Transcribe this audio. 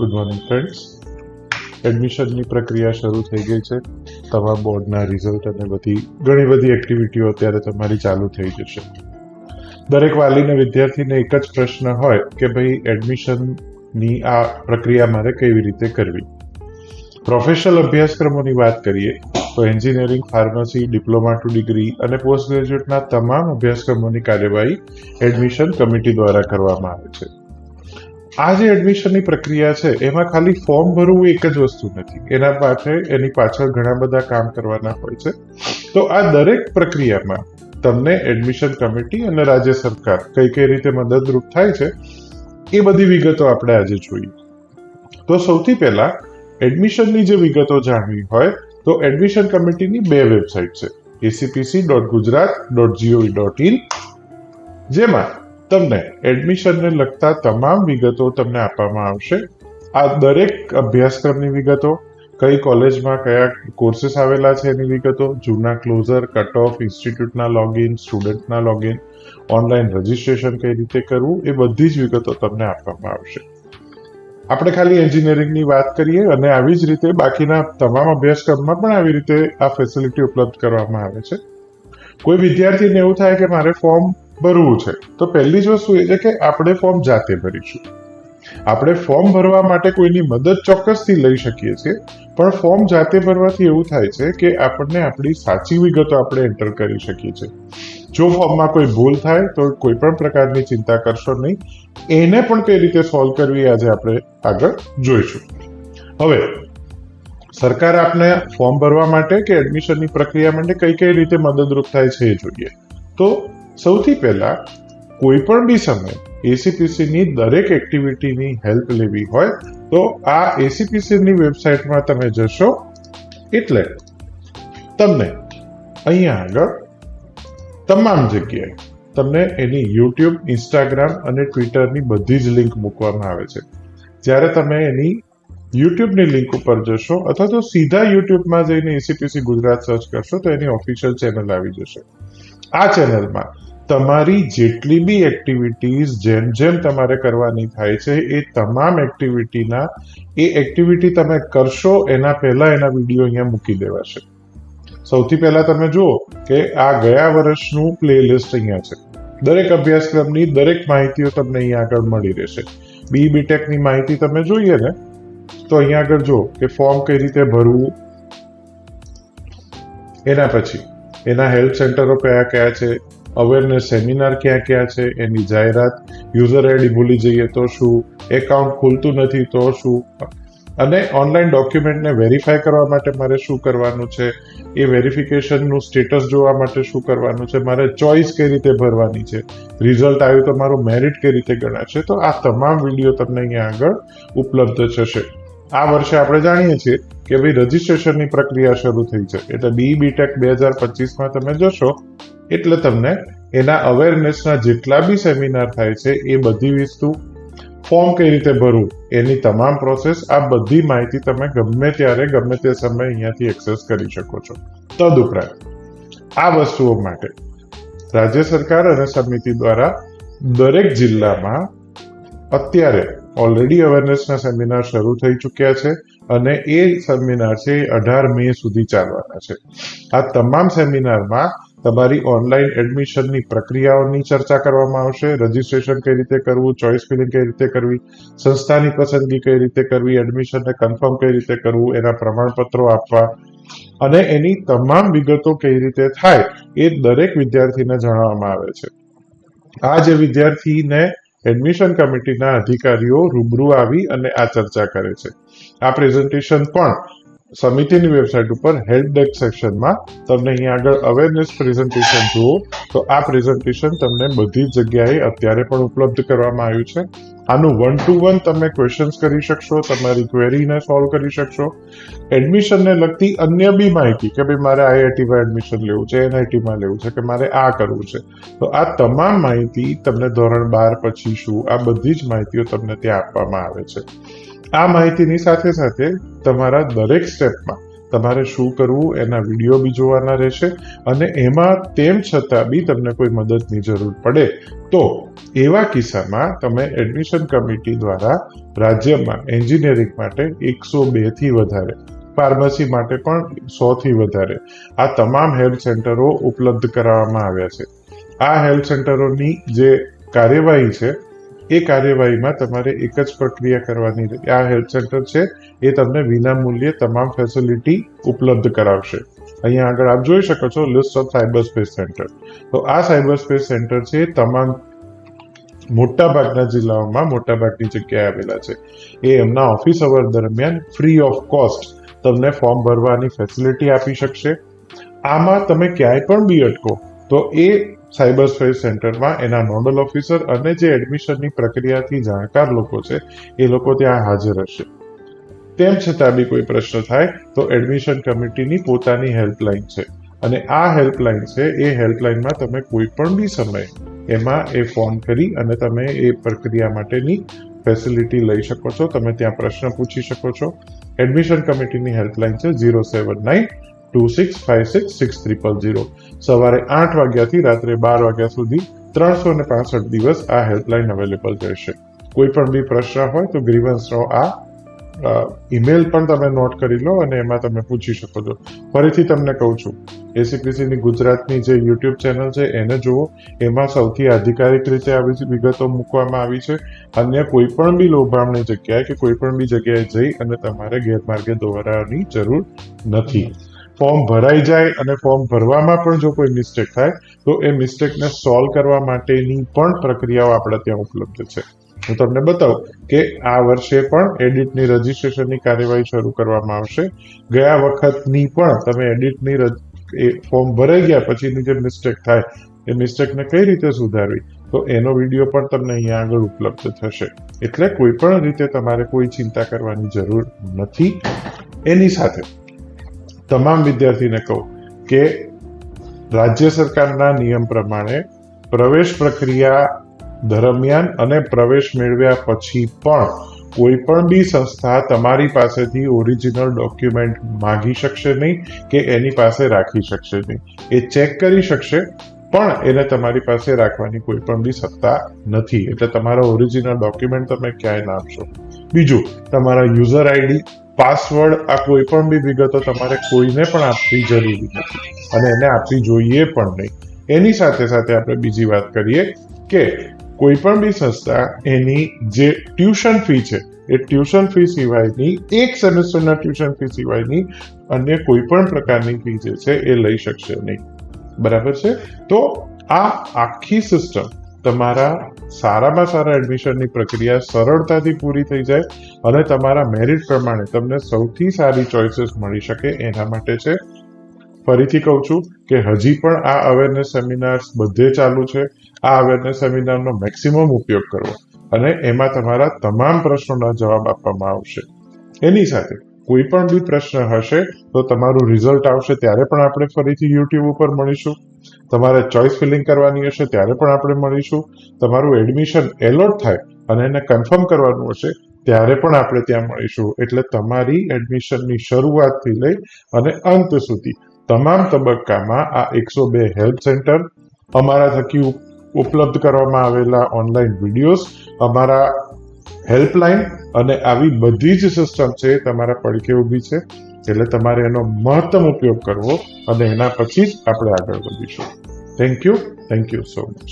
Good morning friends એડમિશનની પ્રક્રિયા શરૂ થઈ ગઈ છે. તમામ બોર્ડના રિઝલ્ટ અને બધી, ઘણી બધી એક્ટિવિટીઓ અત્યારે તમારી ચાલુ થઈ જશે. દરેક વાલીને, વિદ્યાર્થીને એક જ પ્રશ્ન હોય કે ભાઈ એડમિશનની આ પ્રક્રિયા મારે કેવી રીતે કરવી? પ્રોફેશનલ અભ્યાસક્રમોની વાત કરીએ, તો engineering pharmacy diploma to degree અને પોસ્ટ ગ્રેજ્યુએટના તમામ અભ્યાસક્રમોની કાર્યવાહી એડમિશન કમિટી દ્વારા કરવામાં આવે છે. આ જે એડમિશનની પ્રક્રિયા છે, એમાં ખાલી ફોર્મ ભરવું એક જ વસ્તુ નથી. એના પાછળ, એની પાછળ ઘણા બધા કામ કરવાના હોય છે. તો આ દરેક પ્રક્રિયામાં તમને એડમિશન કમિટી અને રાજ્ય સરકાર કઈ કઈ રીતે મદદરૂપ થાય છે, એ બધી વિગતો આપણે આજે જોઈએ. તો સૌથી પહેલા એડમિશનની જે વિગતો જાણવી હોય, તો એડમિશન કમિટીની બે વેબસાઇટ છે. ACPC dot Gujarat dot GOV dot in જેમાં તમને એડમિશનને લગતા તમામ વિગતો તમને આપવામાં આવશે. આ દરેક અભ્યાસક્રમની વિગતો, કઈ કોલેજમાં કયા કોર્સીસ આવેલા છે એની વિગતો, જૂના ક્લોઝર કટ ઓફ ઇન્સ્ટિટ્યૂટના લોગિન સ્ટુડન્ટના લોગિન ઓનલાઈન રજીસ્ટ્રેશન કઈ રીતે કરવું, એ બધી જ વિગતો તમને આપવામાં આવશે. આપણે ખાલી એન્જિનિયરિંગની વાત કરીએ અને આવી જ રીતે બાકીના તમામ અભ્યાસક્રમમાં પણ આવી રીતે આ ફેસિલિટી ઉપલબ્ધ કરવામાં આવે છે. કોઈ વિદ્યાર્થીને એવું થાય કે મારે ફોર્મ ભરવું છે. તો પહેલી જ વસ્તુ એ છે કે આપણે ફોર્મ જાતે ભરીશું. આપણે ફોર્મ ભરવા માટે કોઈની મદદ ચોક્કસથી લઈ શકીએ છીએ, પણ ફોર્મ જાતે ભરવાથી એવું થાય છે કે આપણને આપણી સાચી વિગતો આપણે એન્ટર કરી શકીએ છીએ. જો ફોર્મમાં કોઈ ભૂલ થાય, તો કોઈ પણ પ્રકારની ચિંતા કરશો નહીં. એને પણ કઈ રીતે સોલ્વ કરવી આજે આપણે આગળ જોઈશું. હવે, સરકાર આપને ફોર્મ ભરવા માટે કે એડમિશનની પ્રક્રિયા માટે કઈ કઈ રીતે મદદરૂપ થાય છે એ જોઈએ. તો સૌથી પહેલાં કોઈ પણ બી સમયે એસીપીસીની દરેક એક્ટિવિટીની હેલ્પ લેવી હોય, તો આ એસીપીસીની વેબસાઇટમાં તમે જશો. એટલે તમને અહીંયા આગળ તમામ જગ્યાએ તમને એની યુટ્યુબ ઇન્સ્ટાગ્રામ અને ટ્વિટરની બધી જ લિંક મૂકવામાં આવે છે. જ્યારે તમે એની યુટ્યુબની લિંક ઉપર જશો અથવા તો સીધા યુટ્યુબમાં જઈને એસીપીસી ગુજરાત સર્ચ કરશો તો એની ઓફિશિયલ ચેનલ આવી જશે. આ ચેનલમાં તમારી જેટલી બી એક્ટિવિટીઝ જેમ જેમ તમારે કરવાની થાય છે, એ તમામ એક્ટિવિટીના એ એક્ટિવિટી તમે કરશો, એના પહેલા એના વીડિયો અહીંયા મૂકી દેવાશે. સૌથી પહેલા તમે જુઓ કે આ ગયા વર્ષનું પ્લેલિસ્ટ અહીંયા છે. દરેક અભ્યાસક્રમની દરેક માહિતીઓ તમને અહીંયા આગળ મળી રહેશે. બી બીટેકની માહિતી તમે જોઈએ ને, તો અહીંયા આગળ જુઓ કે ફોર્મ કઈ રીતે ભરવું. એના પછી એના હેલ્પ સેન્ટરો કયા કયા છે? અવેરનેસ સેમિનાર ક્યાં ક્યાં છે? એની જાહેરાત. યુઝર આઈડી ભૂલી જઈએ તો શું? એકાઉન્ટ ખુલતું નથી તો શું? અને ઓનલાઈન ડોક્યુમેન્ટને વેરીફાઈ કરવા માટે મારે શું કરવાનું છે? એ વેરિફિકેશનનું સ્ટેટસ જોવા માટે શું કરવાનું છે? મારે ચોઇસ કઈ રીતે ભરવાની છે? રિઝલ્ટ આવ્યું તો મારું મેરિટ કઈ રીતે ગણાશે? તો આ તમામ વીડિયો તમને અહીંયા આગળ ઉપલબ્ધ થશે. આ વર્ષે આપણે જાણીએ છીએ કે ભાઈ રજીસ્ટ્રેશનની પ્રક્રિયા શરૂ થઈ છે. એટલે બી બીટેક બે હજાર પચીસમાં તમે જશો, એટલે તમને એના અવેરનેસના જેટલા બી સેમિનાર થાય છે, એ બધી વસ્તુ ફોર્મ કઈ રીતે ભરવું, એની તમામ પ્રોસેસ આ બધી માહિતી તમે ગમે ત્યારે, ગમે તે સમયે અહીંયાથી એક્સેસ કરી શકો છો. તદુપરાંત આ વસ્તુઓ માટે રાજ્ય સરકાર અને સમિતિ દ્વારા દરેક જિલ્લામાં અત્યારે ઓલરેડી અવેરનેસના સેમિનાર શરૂ થઈ ચૂક્યા છે અને એ સેમિનાર છે એ અઢાર મે સુધી ચાલવાના છે. આ તમામ સેમિનારમાં તમારી ઓનલાઈન એડમિશનની પ્રક્રિયાઓની ચર્ચા કરવામાં આવશે રજીસ્ટ્રેશન કઈ રીતે કરવું ચોઇસ ફિલિંગ કઈ રીતે કરવી, સંસ્થાની પસંદગી કઈ રીતે કરવી એડમિશનને કન્ફર્મ કઈ રીતે કરવું, એના પ્રમાણપત્રો આપવા અને એની તમામ વિગતો કઈ રીતે થાય એ દરેક વિદ્યાર્થીને જણાવવામાં આવે છે. આ જે વિદ્યાર્થીને એડમિશન કમિટીના અધિકારીઓ રૂબરૂ આવી અને આ ચર્ચા કરે છે. આ પ્રેઝન્ટેશન પણ સમિતિની વેબસાઇટ ઉપર હેલ્પ ડેસ્ક સેક્શનમાં. તમને અહીંયા આગળ અવેરનેસ પ્રેઝન્ટેશન જુઓ. તો આ પ્રેઝન્ટેશન તમને બધી જ જગ્યાએ અત્યારે પણ ઉપલબ્ધ કરવામાં આવ્યું છે. આનું વન ટુ વન તમે ક્વેશ્ચન્સ કરી શકશો, તમારી ક્વેરીને સોલ્વ કરી શકશો. એડમિશનને લગતી અન્ય બી માહિતી કે ભાઈ મારે આઈઆઈટીમાં એડમિશન લેવું છે એનઆઈટીમાં લેવું છે કે મારે આ કરવું છે. તો આ તમામ માહિતી તમને ધોરણ બાર પછી શું, આ બધી જ માહિતીઓ તમને ત્યાં આપવામાં આવે છે. આ માહિતીની સાથે સાથે તમારા દરેક સ્ટેપમાં તમારે શું કરવું એના વીડિયો બી જોવાના રહેશે અને એમાં તેમ છતાં બી તમને કોઈ મદદની જરૂર પડે તો એવા કિસ્સામાં તમે એડમિશન કમિટી દ્વારા રાજ્યમાં એન્જિનિયરિંગ માટે એકસો બેથી વધારે, ફાર્મસી માટે પણ સોથી વધારે આ તમામ હેલ્થ સેન્ટરો ઉપલબ્ધ કરાવવામાં આવ્યા છે. આ હેલ્થ સેન્ટરોની જે કાર્યવાહી છે એ કાર્યવાહીમાં તમારે એક જ પ્રક્રિયા કરવાની આ હેલ્થ સેન્ટર છે, એ તમને વિના મૂલ્યે તમામ ફેસિલિટી ઉપલબ્ધ કરાવશે. અહીંયા આગળ આપ જોઈ શકો છો list of cyber space centre તો આ સાયબર સ્પેસ સેન્ટર છે, તમામ મોટાભાગના જિલ્લાઓમાં મોટાભાગની જગ્યાએ આવેલા છે. એ એમના ઓફિસ અવર દરમિયાન ફ્રી ઓફ કોસ્ટ તમને ફોર્મ ભરવાની ફેસિલિટી આપી શકશે. આમાં તમે ક્યાંય પણ બી અટકો, તો એ સાયબર સ્પેસ સેન્ટરમાં એના નોડલ ઓફિસર અને જે એડમિશનની પ્રક્રિયાથી જાણકાર લોકો છે, એ લોકો ત્યાં હાજર હશે. તેમ છતાં બી કોઈ પ્રશ્ન થાય તો એડમિશન કમિટીની પોતાની હેલ્પલાઇન છે. અને આ હેલ્પલાઇન છે, એ હેલ્પલાઇનમાં તમે કોઈ પણ બી સમયે એમાં એ ફોન કરી અને તમે એ પ્રક્રિયા માટેની ફેસિલિટી લઈ શકો છો. તમે ત્યાં પ્રશ્ન પૂછી શકો છો. એડમિશન કમિટીની હેલ્પલાઇન છે zero seven nine two six five six six triple zero સવારે આઠ વાગ્યાથી રાત્રે બાર વાગ્યા સુધી ત્રણસો ને પાસઠ દિવસ આ હેલ્પલાઇન અવેલેબલ રહેશે. કોઈ પણ બી પ્રશ્ન હોય તો ગ્રીવન્સનો આ ઈમેલ પણ તમે નોટ કરી લો અને એમાં તમે પૂછી શકો છો. ફરીથી તમને કહું છું એસીપીસીની ગુજરાતની જે યુટ્યુબ ચેનલ છે, એને જુઓ. એમાં સૌથી આધિકારિક રીતે આવી વિગતો મૂકવામાં આવી છે. અન્ય કોઈ પણ બી લોભામણી જગ્યાએ કે કોઈ પણ બી જગ્યાએ જઈ અને તમારે ગેરમાર્ગે દોરાવાની જરૂર નથી. ફોર્મ ભરાઈ જાય અને ફોર્મ ભરવામાં પણ જો કોઈ મિસ્ટેક થાય, તો એ મિસ્ટેકને સોલ્વ કરવા માટેની પણ પ્રક્રિયાઓ આપણા ત્યાં ઉપલબ્ધ છે. હું તમને બતાવું કે આ વર્ષે પણ એડિટની રજીસ્ટ્રેશનની કાર્યવાહી શરૂ કરવામાં આવશે. ગયા વખતની પણ તમે એડિટની એ ફોર્મ ભરાઈ ગયા પછીની જે મિસ્ટેક થાય, એ મિસ્ટેકને કઈ રીતે સુધારવી, તો એનો વીડિયો પણ તમને અહીંયા આગળ ઉપલબ્ધ થશે. એટલે કોઈ પણ રીતે તમારે કોઈ ચિંતા કરવાની જરૂર નથી. એની સાથે તમામ વિદ્યાર્થીને કહું કે રાજ્ય સરકારના નિયમ પ્રમાણે પ્રવેશ પ્રક્રિયા દરમિયાન અને પ્રવેશ મેળવ્યા પછી પણ કોઈ પણ બી સંસ્થા તમારી પાસેથી ઓરિજિનલ ડોક્યુમેન્ટ માગી શકશે નહીં કે એની પાસે રાખી શકશે નહીં. એ ચેક કરી શકશે, પણ એને તમારી પાસે રાખવાની કોઈ પણ બી સત્તા નથી. એટલે તમારા ઓરિજિનલ ડોક્યુમેન્ટ તમે ક્યાંય ના આપશો. બીજું, તમારા યુઝર આઈડી પાસવર્ડ આ કોઈ પણ બી વિગતો તમારે કોઈને પણ આપવી જરૂરી નથી. અને એને આપવી જોઈએ પણ નહીં. એની સાથે સાથે આપણે બીજી વાત કરીએ કે કોઈ પણ બી સંસ્થા એની જે ટ્યુશન ફી છે, એ ટ્યુશન ફી સિવાયની, એક સેમેસ્ટરના ટ્યુશન ફી સિવાયની અન્ય કોઈ પણ પ્રકારની ફી જે છે, એ લઈ શકશે નહીં. બરાબર છે? તો આ આખી સિસ્ટમ તમારા સારામાં સારા એડમિશનની પ્રક્રિયા સરળતાથી પૂરી થઈ જાય અને તમારા મેરિટ પ્રમાણે તમને સૌથી સારી ચોઇસીસ મળી શકે એના માટે છે. ફરીથી કહું છું કે હજી પણ આ અવેરનેસ સેમિનાર્સ બધે ચાલુ છે. આ અવેરનેસ સેમિનારનો મેક્સિમમ ઉપયોગ કરવો અને એમાં તમારા તમામ પ્રશ્નોના જવાબ આપવામાં આવશે. એની સાથે કોઈ પણ બી પ્રશ્ન હશે તો તમારું રિઝલ્ટ આવશે ત્યારે પણ આપણે ફરીથી યુટ્યુબ ઉપર મળીશું. તમારે ચોઇસ ફિલિંગ કરવાની હશે, ત્યારે પણ આપણે મળીશું. તમારું એડમિશન એલોટ થાય અને એને કન્ફર્મ કરવાનું હશે, ત્યારે પણ આપણે ત્યાં મળીશું. એટલે તમારી એડમિશનની શરૂઆતથી લઈ અને અંત સુધી તમામ તબક્કામાં આ એકસો બે હેલ્થ સેન્ટર, અમારા થકી ઉપલબ્ધ કરવામાં આવેલા ઓનલાઈન વિડીયોઝ અમારા હેલ્પલાઇન અને આવી બધી જ સિસ્ટમ છે, તમારા પડખે ઊભી છે. એટલે તમારે એનો મહત્તમ ઉપયોગ કરવો અને એના પછી જ આપણે આગળ વધીશું. Thank you thank you so much